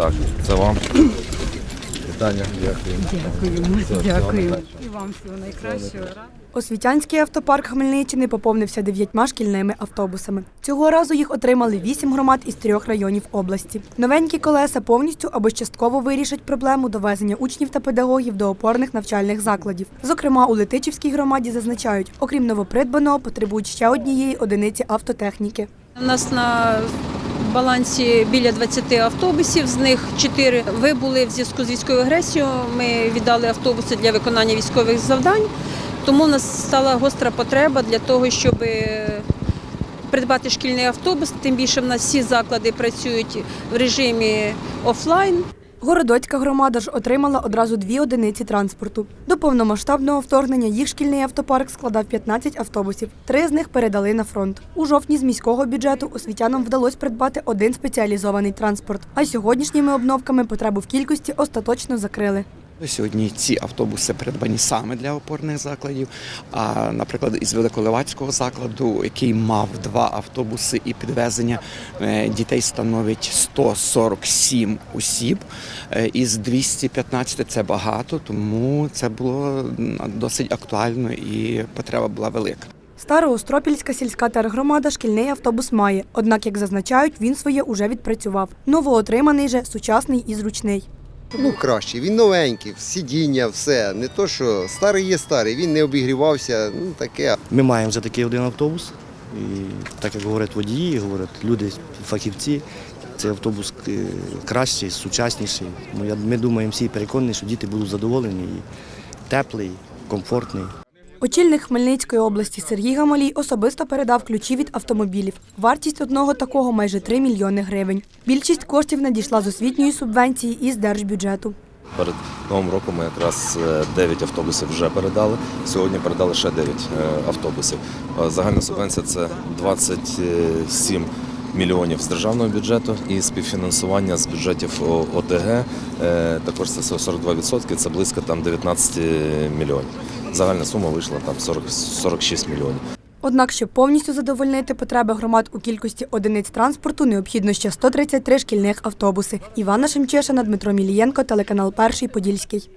Так, це вам. Вітання, дякую. Дякуємо, Все, дякуємо. І вам всього найкращого. Освітянський автопарк Хмельниччини поповнився дев'ятьма шкільними автобусами. Цього разу їх отримали вісім громад із трьох районів області. Новенькі колеса повністю або частково вирішать проблему довезення учнів та педагогів до опорних навчальних закладів. Зокрема, у Летичівській громаді зазначають, окрім новопридбаного, потребують ще однієї одиниці автотехніки. У нас на балансі біля 20 автобусів, з них 4 вибули в зв'язку з військовою агресією. Ми віддали автобуси для виконання військових завдань. Тому у нас стала гостра потреба для того, щоб придбати шкільний автобус. Тим більше в нас всі заклади працюють в режимі офлайн. Городоцька громада ж отримала одразу дві одиниці транспорту. До повномасштабного вторгнення їх шкільний автопарк складав 15 автобусів. Три з них передали на фронт. У жовтні з міського бюджету освітянам вдалося придбати один спеціалізований транспорт. А сьогоднішніми обновками потребу в кількості остаточно закрили. Сьогодні ці автобуси придбані саме для опорних закладів. А, наприклад, із Великоливацького закладу, який мав два автобуси і підвезення е, дітей становить 147 осіб. Е, Із 215 це багато, тому це було досить актуально і потреба була велика. Староостропільська сільська тергромада шкільний автобус має. Однак, як зазначають, він своє уже відпрацював. Новоотриманий же сучасний і зручний. Ну, краще, він новенький, сидіння, все. Не то, що старий є старий, він не обігрівався, ну таке. Ми маємо вже такий один автобус. І так як говорять водії, говорять люди, фахівці, цей автобус е, кращий, сучасніший. Ми думаємо всі переконані, що діти будуть задоволені і теплий, комфортний. Очільник Хмельницької області Сергій Гамалій особисто передав ключі від автомобілів. Вартість одного такого майже 3 мільйони гривень. Більшість коштів надійшла з освітньої субвенції із держбюджету. Перед новим роком ми якраз 9 автобусів вже передали. Сьогодні передали ще 9 автобусів. Е, Загальна субвенція це 27 мільйонів з державного бюджету і співфінансування з бюджетів ОТГ. е, Також це 42%, це близько там 19 мільйонів. Загальна сума вийшла там 40, 46 мільйонів. Однак, щоб повністю задовольнити потреби громад у кількості одиниць транспорту, необхідно ще 133 шкільних автобуси. Івана Шемчешина, Дмитро Мілієнко, телеканал Перший Подільський.